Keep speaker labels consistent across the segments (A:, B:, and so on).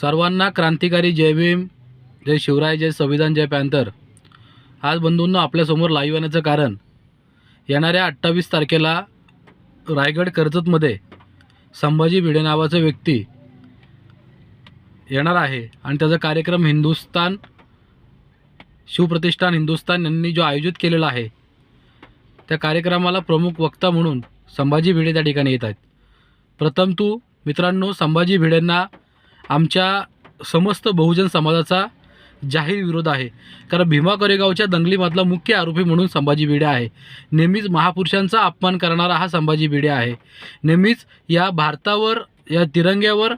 A: सर्वांना क्रांतिकारी जय भीम जय शिवराय जय संविधान जय पॅन्थर. आज बंधूंना आपल्यासमोर लाईव्ह येण्याचं कारण येणाऱ्या अठ्ठावीस तारखेला रायगड कर्जतमध्ये संभाजी भिडे नावाचा व्यक्ती येणार आहे आणि त्याचा कार्यक्रम हिंदुस्तान शिवप्रतिष्ठान हिंदुस्तान यांनी जो आयोजित केलेला आहे त्या कार्यक्रमाला प्रमुख वक्ता म्हणून संभाजी भिडे त्या ठिकाणी येत आहेत. प्रथम तू मित्रांनो संभाजी भिडेंना आमच्या समस्त बहुजन समाजाचा जाहीर विरोध आहे. कारण भीमा कोरेगावच्या दंगलीमधला मुख्य आरोपी म्हणून संभाजी भिडे आहे. नेहमीच महापुरुषांचा अपमान करणारा हा संभाजी भिडे आहे. नेहमीच या भारतावर या तिरंग्यावर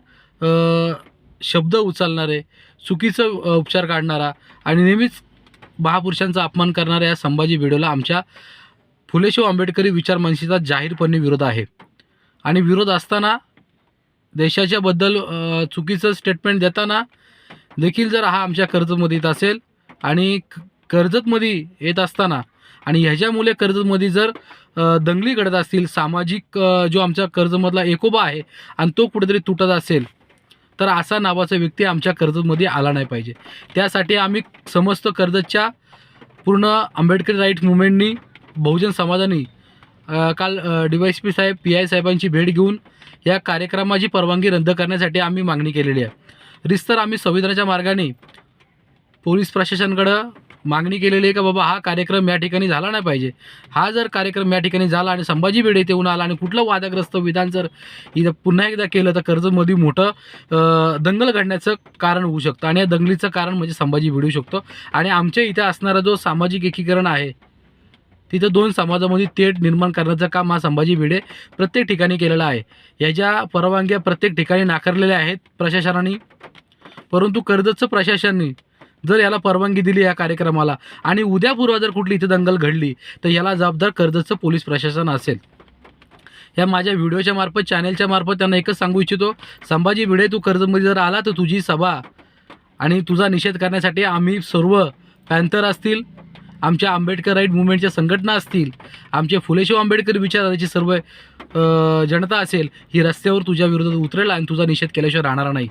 A: शब्द उचलणारे चुकीचं उपचार काढणारा आणि नेहमीच महापुरुषांचा अपमान करणाऱ्या या संभाजी भिडेला आमच्या फुलेशाह आंबेडकरी विचारमनशीचा जाहीरपणे विरोध आहे. आणि विरोध असताना देशाच्याबद्दल चुकीचं स्टेटमेंट देताना देखील जर हा आमच्या कर्जतमध्ये येत असेल आणि कर्जतमध्ये येत असताना आणि ह्याच्यामुळे कर्जतमध्ये जर दंगली घडत असतील सामाजिक जो आमच्या कर्जमधला एकोबा आहे आणि तो कुठेतरी तुटत असेल तर असा नावाचा व्यक्ती आमच्या कर्जतमध्ये आला नाही पाहिजे. त्यासाठी आम्ही समस्त कर्जतच्या पूर्ण आंबेडकरी राईट मुवमेंटनी बहुजन समाजाने काल डी वाय पी साहेब पी आय साहेबांची भेट घेऊन या कार्यक्रमाची परवानगी रद्द करण्यासाठी आम्ही मागणी केलेली आहे. रिस्तर आम्ही संविधानाच्या मार्गाने पोलीस प्रशासनाकडं मागणी केलेली आहे का बाबा हा कार्यक्रम या ठिकाणी झाला नाही पाहिजे. हा जर कार्यक्रम या ठिकाणी झाला आणि संभाजी भिडे येऊन आला आणि कुठलं वादग्रस्त विधान जर इथं पुन्हा एकदा केलं तर कर्जमध्ये मोठं दंगल घडण्याचं कारण होऊ शकतं. आणि या दंगलीचं कारण म्हणजे संभाजी भिडू शकतो. आणि आमच्या इथे असणारा जो सामाजिक एकीकरण आहे तिथं दोन समाजामध्ये थेट निर्माण करण्याचं काम हा संभाजी भिडे प्रत्येक ठिकाणी केलेलं आहे. याच्या परवानग्या प्रत्येक ठिकाणी नाकारलेल्या आहेत प्रशासनाने. परंतु कर्जतचं प्रशासनाने जर याला परवानगी दिली या कार्यक्रमाला आणि उद्या पूर्वा जर कुठली इथे दंगल घडली तर याला जबाबदार कर्जतचं पोलीस प्रशासन असेल. या माझ्या व्हिडिओच्या मार्फत चॅनेलच्या मार्फत त्यांना एकच सांगू इच्छितो संभाजी भिडे तू कर्जतमध्ये जर आला तर तुझी सभा आणि तुझा निषेध करण्यासाठी आम्ही सर्व पॅन्थर असतील आमच्या आंबेडकर राईट मुवमेंटच्या संघटना असतील आमचे फुलेशिव आंबेडकर विचाराची सर्व जनता असेल ही रस्त्यावर तुझ्या विरोधात उतरेल आणि तुझा निषेध केल्याशिवाय राहणार नाही.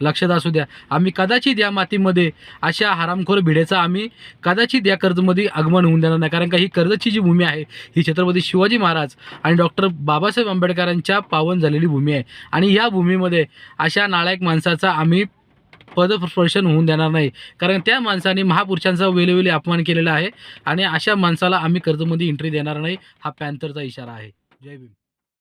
A: लक्षात असू द्या. आम्ही कदाचित या मातीमध्ये अशा हरामखोर भिडेचा आम्ही कदाचित या कर्जमध्ये आगमन होऊन देणार नाही. कारण का ही कर्जची जी भूमी आहे ही छत्रपती शिवाजी महाराज आणि डॉक्टर बाबासाहेब आंबेडकरांच्या पावन झालेली भूमी आहे. आणि या भूमीमध्ये अशा नालायक माणसाचा आम्ही पदस्पर्शन होऊन देणार नाही. कारण त्या माणसाने महापुरुषांचा वेळोवेळी अपमान केलेला आहे. आणि अशा माणसाला आम्ही कर्जमध्ये एंट्री देणार नाही. हा पॅन्थरचा इशारा आहे. जय भीम.